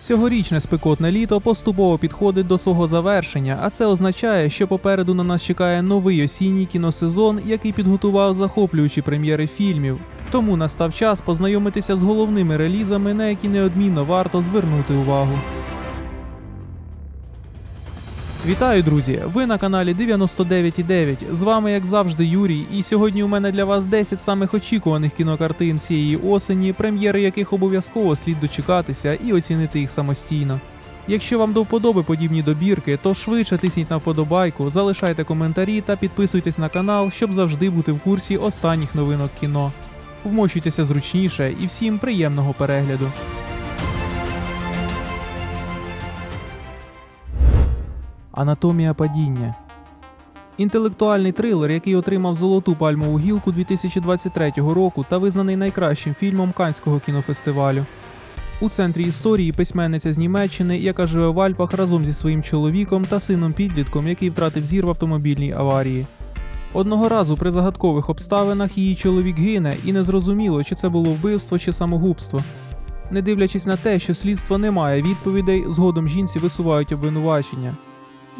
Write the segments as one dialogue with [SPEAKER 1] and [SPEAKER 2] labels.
[SPEAKER 1] Цьогорічне спекотне літо поступово підходить до свого завершення, а це означає, що попереду на нас чекає новий осінній кіносезон, який підготував захоплюючі прем'єри фільмів. Тому настав час познайомитися з головними релізами, на які неодмінно варто звернути увагу. Вітаю, друзі! Ви на каналі 99.9. З вами, як завжди, Юрій, і сьогодні у мене для вас 10 самих очікуваних кінокартин цієї осені, прем'єри яких обов'язково слід дочекатися і оцінити їх самостійно. Якщо вам до вподоби подібні добірки, то швидше тисніть на вподобайку, залишайте коментарі та підписуйтесь на канал, щоб завжди бути в курсі останніх новинок кіно. Вмощуйтеся зручніше і всім приємного перегляду. Анатомія падіння. Інтелектуальний трилер, який отримав золоту пальмову гілку 2023 року та визнаний найкращим фільмом Канського кінофестивалю. У центрі історії письменниця з Німеччини, яка живе в Альпах разом зі своїм чоловіком та сином підлітком, який втратив зір в автомобільній аварії. Одного разу при загадкових обставинах її чоловік гине, і незрозуміло, чи це було вбивство чи самогубство. Не дивлячись на те, що слідство не має відповідей, згодом жінці висувають обвинувачення.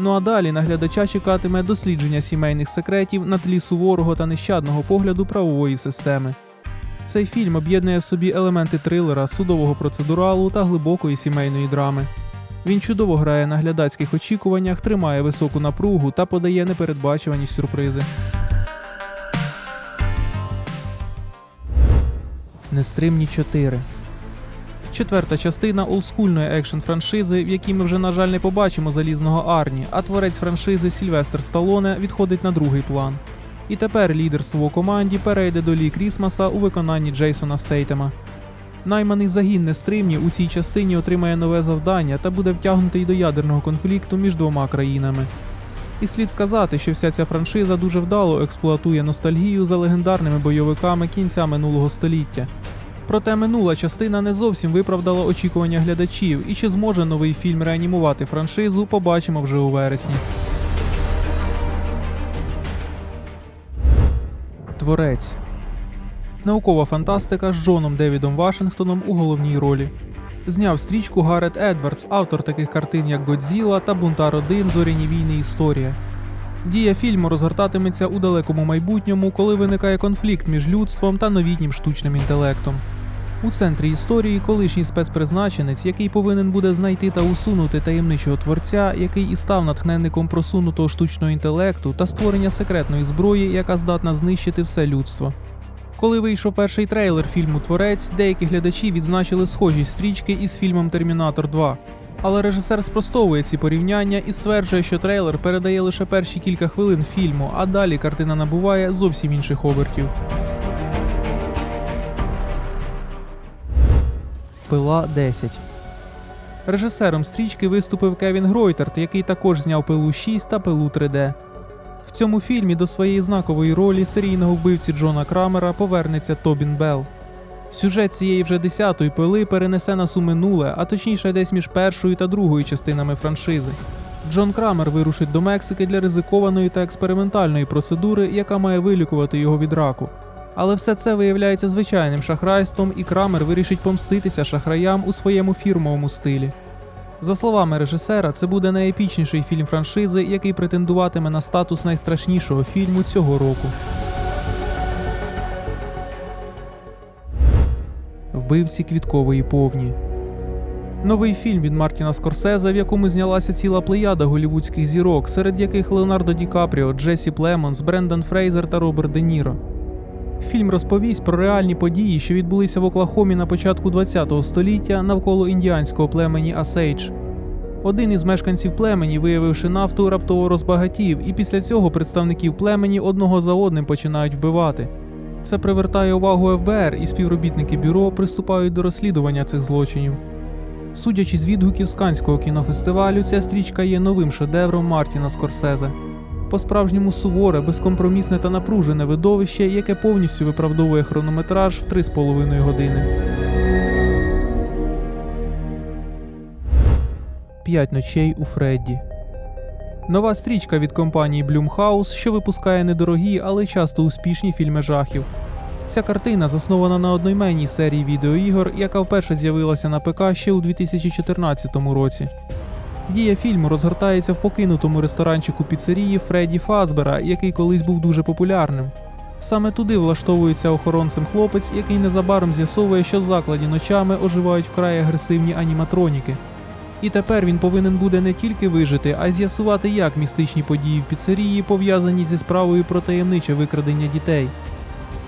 [SPEAKER 1] Ну а далі наглядача чекатиме дослідження сімейних секретів на тлі суворого та нещадного погляду правової системи. Цей фільм об'єднує в собі елементи трилера, судового процедуралу та глибокої сімейної драми. Він чудово грає на глядацьких очікуваннях, тримає високу напругу та подає непередбачувані сюрпризи. Нестримні 4 Четверта частина олдскульної екшн франшизи, в якій ми вже, на жаль, не побачимо залізного Арні, а творець франшизи Сільвестр Сталоне відходить на другий план. І тепер лідерство у команді перейде до Лі Крісмаса у виконанні Джейсона Стейтема. Найманий загін нестримні у цій частині отримає нове завдання та буде втягнутий до ядерного конфлікту між двома країнами. І слід сказати, що вся ця франшиза дуже вдало експлуатує ностальгію за легендарними бойовиками кінця минулого століття. Проте минула частина не зовсім виправдала очікування глядачів, і чи зможе новий фільм реанімувати франшизу, побачимо вже у вересні. Творець Наукова фантастика з Джоном Девідом Вашингтоном у головній ролі. Зняв стрічку Гарет Едвардс, автор таких картин як Годзіла та Бунтар 1 Зоряні війни Історія. Дія фільму розгортатиметься у далекому майбутньому, коли виникає конфлікт між людством та новітнім штучним інтелектом. У центрі історії колишній спецпризначенець, який повинен буде знайти та усунути таємничого творця, який і став натхненником просунутого штучного інтелекту та створення секретної зброї, яка здатна знищити все людство. Коли вийшов перший трейлер фільму Творець, деякі глядачі відзначили схожі стрічки із фільмом Термінатор 2. Але режисер спростовує ці порівняння і стверджує, що трейлер передає лише перші кілька хвилин фільму, а далі картина набуває зовсім інших обертів. Пила 10 Режисером стрічки виступив Кевін Гройтерт, який також зняв пилу 6 та пилу 3D. В цьому фільмі до своєї знакової ролі серійного вбивці Джона Крамера повернеться Тобін Белл. Сюжет цієї вже десятої пили перенесе нас у минуле, а точніше десь між першою та другою частинами франшизи. Джон Крамер вирушить до Мексики для ризикованої та експериментальної процедури, яка має вилікувати його від раку. Але все це виявляється звичайним шахрайством, і Крамер вирішить помститися шахраям у своєму фірмовому стилі. За словами режисера, це буде найепічніший фільм франшизи, який претендуватиме на статус найстрашнішого фільму цього року. Вбивці квіткової повні. Новий фільм від Мартіна Скорсезе, в якому знялася ціла плеяда голівудських зірок, серед яких Леонардо Ді Капріо, Джесі Племонс, Брендан Фрейзер та Роберт Де Ніро. Фільм розповість про реальні події, що відбулися в Оклахомі на початку ХХ століття навколо індіанського племені Асейдж. Один із мешканців племені, виявивши нафту, раптово розбагатів, і після цього представників племені одного за одним починають вбивати. Це привертає увагу ФБР, і співробітники бюро приступають до розслідування цих злочинів. Судячи з відгуків з Канського кінофестивалю, ця стрічка є новим шедевром Мартіна Скорсезе. По-справжньому суворе, безкомпромісне та напружене видовище, яке повністю виправдовує хронометраж в 3,5 години. П'ять ночей у Фредді. Нова стрічка від компанії Blumhouse, що випускає недорогі, але часто успішні фільми жахів. Ця картина заснована на одноіменній серії відеоігор, яка вперше з'явилася на ПК ще у 2014 році. Дія фільму розгортається в покинутому ресторанчику піцерії Фредді Фазбера, який колись був дуже популярним. Саме туди влаштовується охоронцем хлопець, який незабаром з'ясовує, що в закладі ночами оживають вкрай агресивні аніматроніки. І тепер він повинен буде не тільки вижити, а й з'ясувати, як містичні події в піцерії пов'язані зі справою про таємниче викрадення дітей.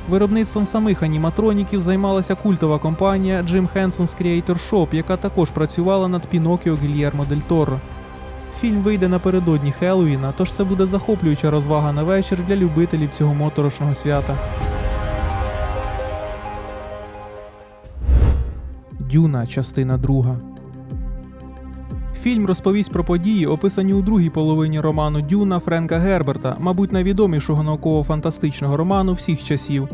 [SPEAKER 1] Виробництвом самих аніматроніків займалася культова компанія Jim Henson's Creator Shop, яка також працювала над Пінокіо Гільєрмо Дель Торо. Фільм вийде напередодні Хеллоуіна, тож це буде захоплююча розвага на вечір для любителів цього моторошного свята. Дюна, частина друга. Фільм розповість про події, описані у другій половині роману Дюна Френка Герберта, мабуть, найвідомішого науково-фантастичного роману всіх часів.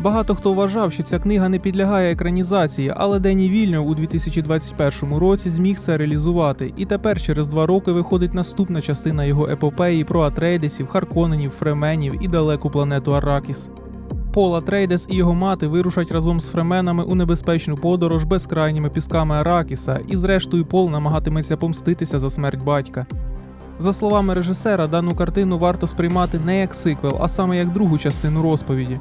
[SPEAKER 1] Багато хто вважав, що ця книга не підлягає екранізації, але Дені Вільньов у 2021 році зміг це реалізувати, і тепер через два роки виходить наступна частина його епопеї про Атрейдесів, Харконенів, Фременів і далеку планету Аракіс. Пол Атрейдес і його мати вирушать разом з фременами у небезпечну подорож безкрайніми пісками Аракіса, і зрештою Пол намагатиметься помститися за смерть батька. За словами режисера, дану картину варто сприймати не як сиквел, а саме як другу частину розповіді.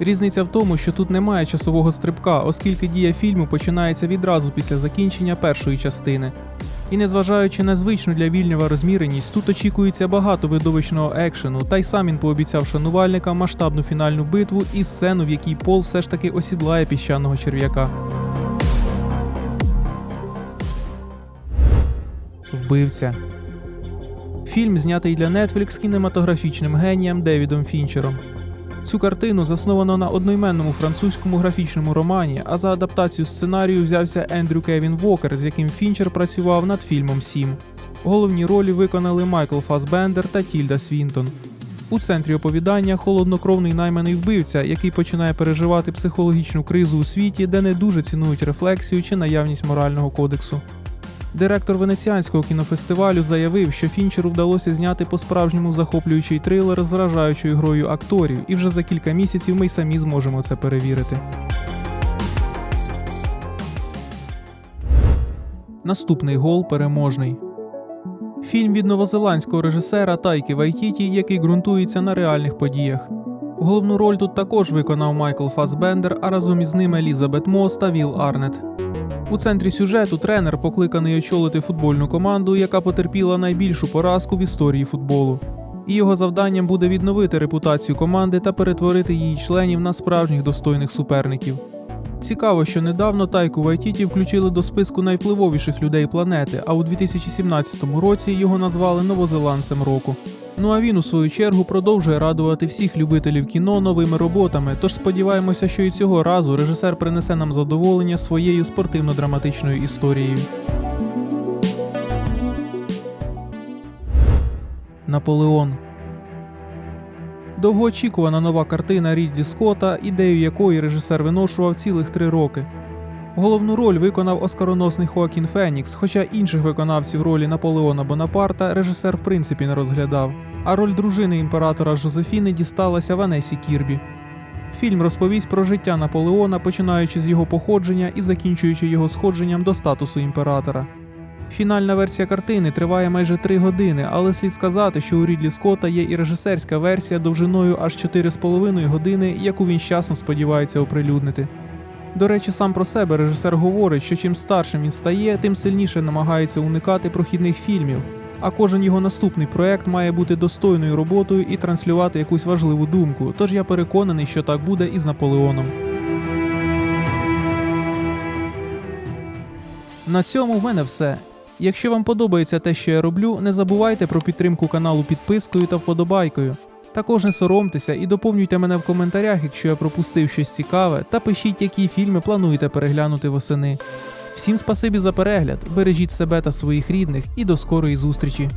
[SPEAKER 1] Різниця в тому, що тут немає часового стрибка, оскільки дія фільму починається відразу після закінчення першої частини. І незважаючи на звичну для вільнєва розміреність, тут очікується багато видовищного екшену, та й сам він пообіцяв шанувальникам масштабну фінальну битву і сцену, в якій Пол все ж таки осідлає піщаного черв'яка. Вбивця. Фільм знятий для Netflix кінематографічним генієм Девідом Фінчером. Цю картину засновано на одноіменному французькому графічному романі, а за адаптацію сценарію взявся Ендрю Кевін Вокер, з яким Фінчер працював над фільмом Сім. Головні ролі виконали Майкл Фасбендер та Тільда Свінтон. У центрі оповідання холоднокровний найманий вбивця, який починає переживати психологічну кризу у світі, де не дуже цінують рефлексію чи наявність морального кодексу. Директор венеціанського кінофестивалю заявив, що Фінчеру вдалося зняти по-справжньому захоплюючий трилер з вражаючою грою акторів, і вже за кілька місяців ми й самі зможемо це перевірити. Наступний гол переможний. Фільм від новозеландського режисера Тайки Вайтіті, який ґрунтується на реальних подіях. Головну роль тут також виконав Майкл Фасбендер, а разом із ним Елізабет Мос та Віл Арнет. У центрі сюжету тренер покликаний очолити футбольну команду, яка потерпіла найбільшу поразку в історії футболу. І його завданням буде відновити репутацію команди та перетворити її членів на справжніх достойних суперників. Цікаво, що недавно Тайку Вайтіті включили до списку найвпливовіших людей планети, а у 2017 році його назвали новозеландцем року. Ну а він у свою чергу продовжує радувати всіх любителів кіно новими роботами. Тож сподіваємося, що і цього разу режисер принесе нам задоволення своєю спортивно-драматичною історією. Наполеон Довгоочікувана нова картина Рідлі Скотта, ідею якої режисер виношував цілих три роки. Головну роль виконав оскароносний Хоакін Фенікс, хоча інших виконавців ролі Наполеона Бонапарта режисер в принципі не розглядав, а роль дружини імператора Жозефіни дісталася Ванесі Кірбі. Фільм розповість про життя Наполеона, починаючи з його походження і закінчуючи його сходженням до статусу імператора. Фінальна версія картини триває майже три години, але слід сказати, що у Рідлі Скотта є і режисерська версія довжиною аж 4,5 години, яку він з часом сподівається оприлюднити. До речі, сам про себе режисер говорить, що чим старшим він стає, тим сильніше намагається уникати прохідних фільмів. А кожен його наступний проект має бути достойною роботою і транслювати якусь важливу думку. Тож я переконаний, що так буде і з Наполеоном. На цьому в мене все. Якщо вам подобається те, що я роблю, не забувайте про підтримку каналу підпискою та вподобайкою. Також не соромтеся і доповнюйте мене в коментарях, якщо я пропустив щось цікаве, та пишіть, які фільми плануєте переглянути восени. Всім спасибі за перегляд, бережіть себе та своїх рідних і до скорої зустрічі!